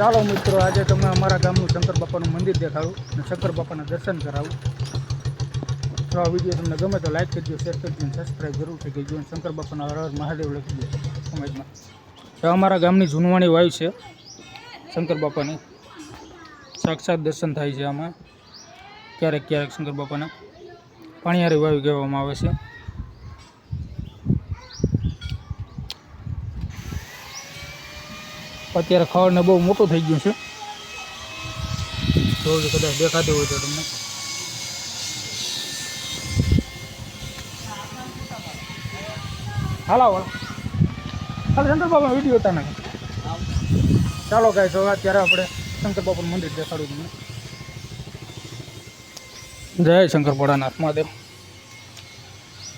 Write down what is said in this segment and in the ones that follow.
ચાલો મિત્રો, આજે તમે અમારા ગામનું શંકર બાપાનું મંદિર દેખાડું અને શંકર બાપાના દર્શન કરાવું. તો આ વીડિયો તમને ગમે તો લાઈક કરજો શેર કરજો અને સબસ્ક્રાઈબ જરૂરથી કરજો અને શંકર બાપાના હર મહાદેવ લખી દો સમાજમાં. તો અમારા ગામની જૂનવાણી વાયુ છે શંકર બાપાની. સાક્ષાત દર્શન થાય છે આમાં. ક્યારેક ક્યારેક શંકર બાપાના. પાણીયારી વાયુ કહેવામાં આવે છે. અત્યારે ખડને બહુ મોટું થઈ ગયું છે. જો કદાચ દેખાતું હોય તો તમને. હાલો હાલો. હાલો, શંકર વીડિયો હતા ને ચાલો કાંઈ જો અત્યારે આપણે શંકર બાબાનું મંદિર દેખાડું તમને. જય શંકર ભોળાનાથ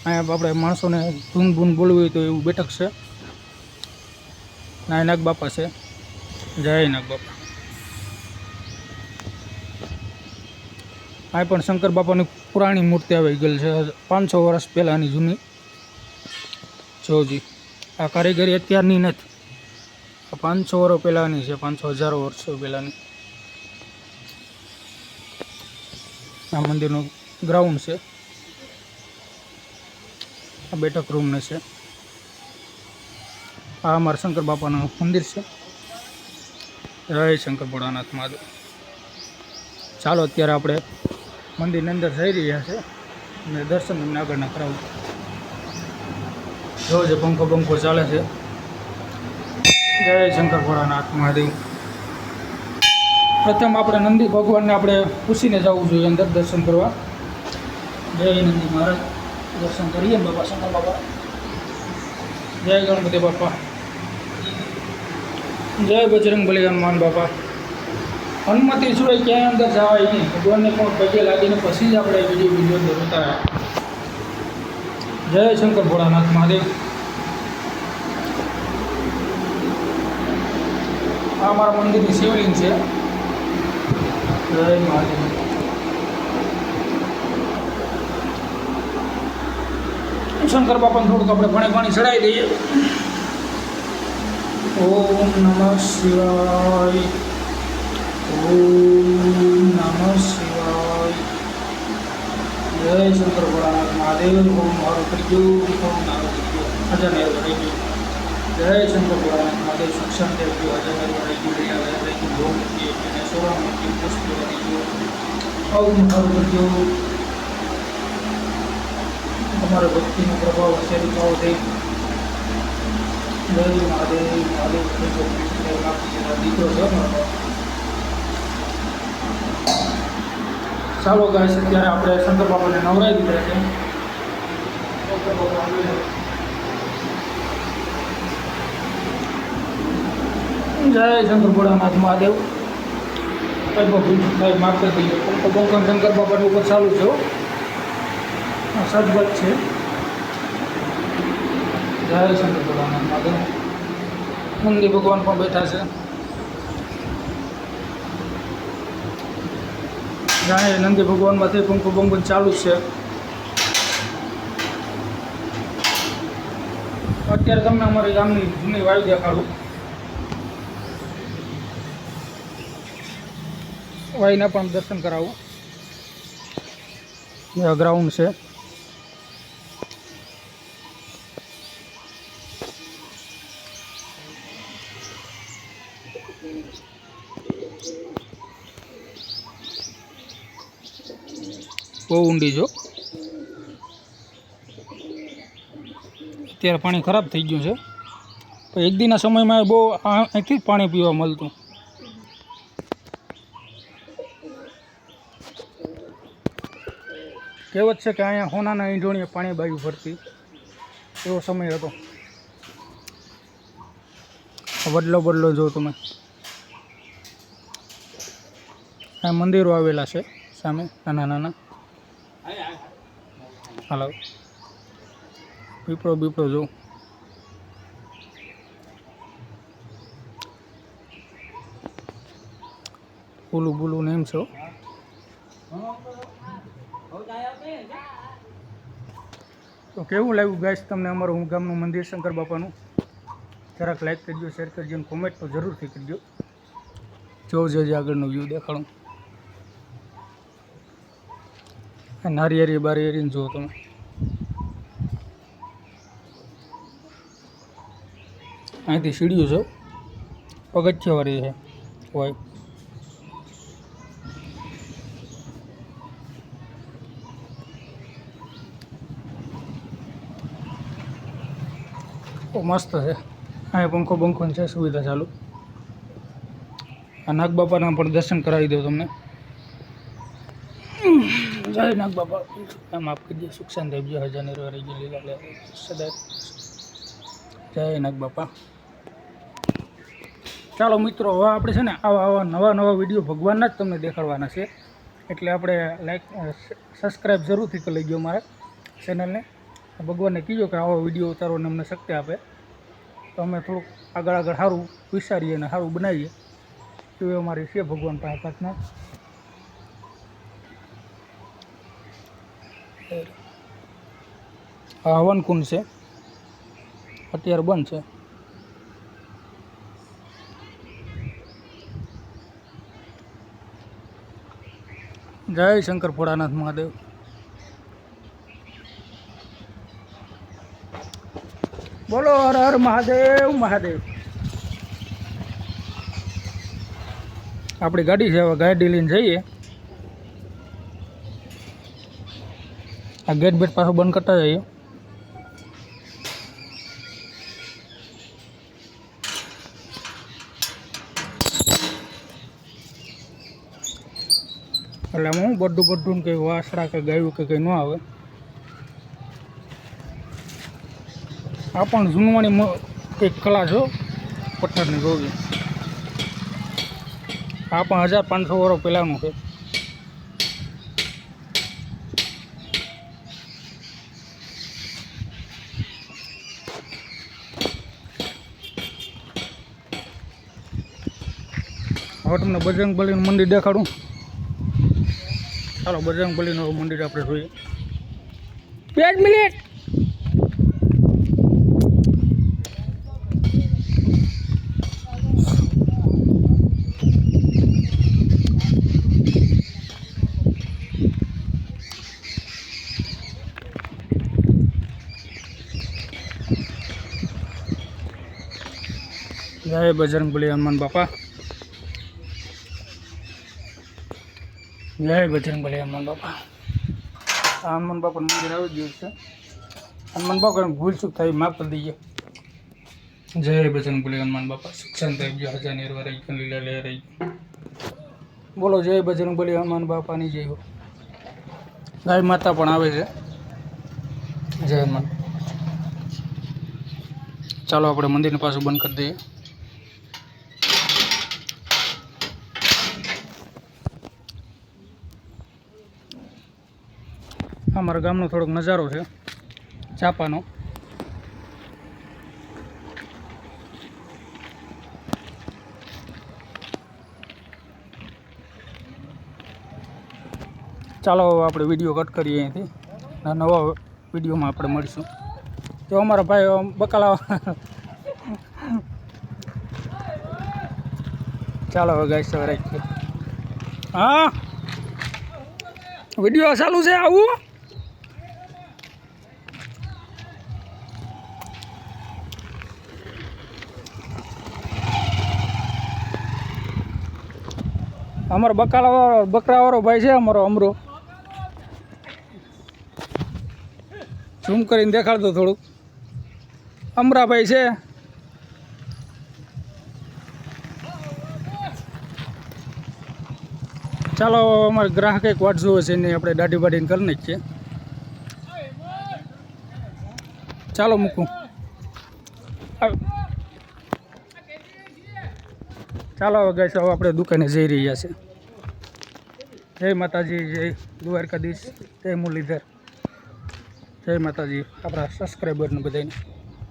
અહીંયા આપણે માણસોને ધૂન બૂન બોલવું હોય તો એવું બેઠક છે. નાય નાગ બાપા છે. જય નાગ બાપા આ પણ શંકર બાપાની પુરાણી મૂર્તિ આવી ગયેલ છે. પાંચસો વર્ષ પહેલાંની જૂની. જોજી આ કારીગરી અત્યારની નથી. આ પાંચસો વર્ષ પહેલાંની છે પાંચસો હજારો વર્ષો પહેલાંની. આ મંદિરનું ગ્રાઉન્ડ છે. આ બેઠક રૂમને છે. આ અમારા શંકર બાપાનું મંદિર છે. જય શંકર ભોળાનાથ મહાદેવ ચાલો, અત્યારે આપણે મંદિરની અંદર જઈ રહ્યા છે અને દર્શન એમને આગળના કરાવું. જો છે પંખો પંખો ચાલે છે. જય શંકર ભોળાનાથ મહાદેવ. પ્રથમ આપણે નંદી ભગવાનને આપણે પૂછીને જવું જોઈએ અંદર દર્શન કરવા. જય નંદી મહારાજ. દર્શન કરીએ બાબા શંકર બાપા. જય ગણપતિ બાપા. જય બજરંગ બલી હનુમાન બાપા. અનુમતિ સિવાય ક્યાંય અંદર જવાય નહીં. ભગવાનને પણ પગે લાગીને પછી જ આપણે બીજો બીજો ઉતાર્યા જય શંકર ભોળાનાથ મહાદેવ. આ અમારા મંદિરની શિવલિંગ છે. જય મહાદેવ. શંકર બાપાને થોડુંક આપણે ભણે પાણી ચડાવી દઈએ. મારું કરજો ઓમ મારું કરજો અજય મેર વડાઈ ગયું જય શંકર ભોળાનાથ મહાદેવ સક્ષમ દેવ ગયો અજય મેર વડાઈ ગયું રહ્યા વડાઈ ગયું ભોગ મૂકી અને સોળા મૂકી પુષ્પ વડાઈ ગયું ઓમ મારું કરજો તમારો ભક્તિનો પ્રભાવ હશે રૂપાવો થઈ જય મહાદેવ મહાદેવ કરજો દીકરો છે મારો ચાલો ગાય છે ત્યારે આપણે શંકર બાપાને નવરાઈ દીધા છે. જય શંકર ભોળાનાથ મહાદેવ. ભાઈ માફ કરી દઈએ બંકન શંકર બાપાની ઉપર ચાલુ છે હો. છે. જય શંકર ભગવાન માધવ નંદી ભગવાન પણ બેઠા છે. જાણે નંદી ભગવાનમાંથી પંખો બંકુ ચાલુ છે. અત્યારે તમને અમારી ગામની જૂની વાયુ દેખાડું. વાયુના પણ દર્શન કરાવું. ગ્રાઉન્ડ છે. બહુ ઊંડી જો અત્યારે પાણી ખરાબ થઈ ગયું છે. પણ એક દીના સમયમાં બહુ અહીંથી જ પાણી પીવા મળતું. કહેવત છે કે અહીંયા હોનાના ઈંઢોણીએ પાણી બાજુ ભરતી એવો સમય હતો. વડલો બદલો જો તમે. આ મંદિરો આવેલા છે સામે, નાના નાના. હાલો. પીપળો, બીપળો જો બોલું બોલું ને એમ છો તો કેવું લાગ્યું ગાઈસ તમને અમારું હું ગામનું મંદિર શંકર બાપાનું? જરાક લાઈક કરજો શેર કરજો અને કોમેન્ટ તો જરૂરથી કરજો. જોજો જે આગળનું વ્યૂ દેખાડું. આ નારિયેરી બારિયેરીને જુઓ તમે. અહીંથી સીડીઓ છે. પગથિયાવાળી છે. હોય. મસ્ત છે. અહીંયા પંખો બંખો છે, સુવિધા ચાલુ. આ નાગ બાપાના પણ દર્શન કરાવી દઉં તમને. જય નાગ બાપા આપી આપ કીધે સુખ શાંતિ આપજો હજાર નિર્વાહ લીલા લે સદા જય નાગ બાપા ચાલો મિત્રો, હવે આપણે છે ને આવા આવા નવા નવા વીડિયો ભગવાનના જ તમને દેખાડવાના છે. એટલે આપણે લાઈક સબસ્ક્રાઈબ જરૂરથી કરી લેજો મારા ચેનલને ભગવાનને કીજો કે આવો વીડિયો ઉતારવાને અમને શક્તિ આપે. તો અમે થોડુંક આગળ આગળ સારું વિચારીએ અને સારું બનાવીએ. એવી અમારી છે ભગવાન પાસે પ્રાર્થના. આ હવન કુંડ છે. અત્યારે બંધ છે. જય શંકર ભોળાનાથ મહાદેવ. બોલો હર હર મહાદેવ મહાદેવ. આપણી ગાડી છે, હવે ગાડી લઈને જઈએ. આ ગેટ બેટ પાછું બંધ કરતા જઈએ. બડું ને કંઈ વાસડા કે ગાયું કે કંઈ ન આવે. આ પણ જૂનવાણી એક કલા છો પથ્થરની જોવી આ પણ હજાર પાંચસો વર્ષ પહેલાંનું છે. હવે તમને બજરંગ બલીનું મંદિર દેખાડું. ચાલો બજરંગ બલીનું મંદિર આપણે જોઈએ બે જ મિનિટ જય બજરંગ બલી હનુમાન બાપા જય બજરંગ બલી હનુમાન બાપા. હનુમાન બાપાનું મંદિર આવી ગયું છે. હનુમાન બાપા ભૂલ ચૂક થાય માફ કરી દઈએ જય બજરંગ બલી હનુમાન બાપા. સુખ થઈ આપજો હજાર નિર્વા રહી ગયો, લીલા લે રહી બોલો જય બજરંગ બલી હનુમાન બાપાની જય હો. ગાય માતા પણ આવે છે. જય હનુમાન. ચાલો આપણે મંદિરને પાછું બંધ કરી દઈએ. અમારા ગામનો થોડોક નજારો છે, ચાપાનો. ચાલો હવે આપણે વીડિયો કટ કરીએ અહીંથી. નવા વિડીયોમાં આપણે મળીશું. તો અમારા ભાઈ બકાલા ચાલો હવે ગાઈસ હવે હા? વીડિયો ચાલુ છે આવું? અમારો બકાલા બકરાવાળો ભાઈ છે અમારો અમરો. ઝૂમ કરીને દેખાડતો થોડુંક. અમરાભાઈ છે. ચાલો, અમારે ગ્રાહક એક વાટ જોવે છે એની આપણે દાઢી બાઢીને કરી નાખીએ. ચાલો, મૂકું. ચાલો હવે ગાઈસ, હવે આપણે દુકાને જઈ રહ્યા છે. જય માતાજી, જય દ્વારકાધીશ, જય મુરલીધર. જય માતાજી, આપણા સબસ્ક્રાઈબરને બધાને.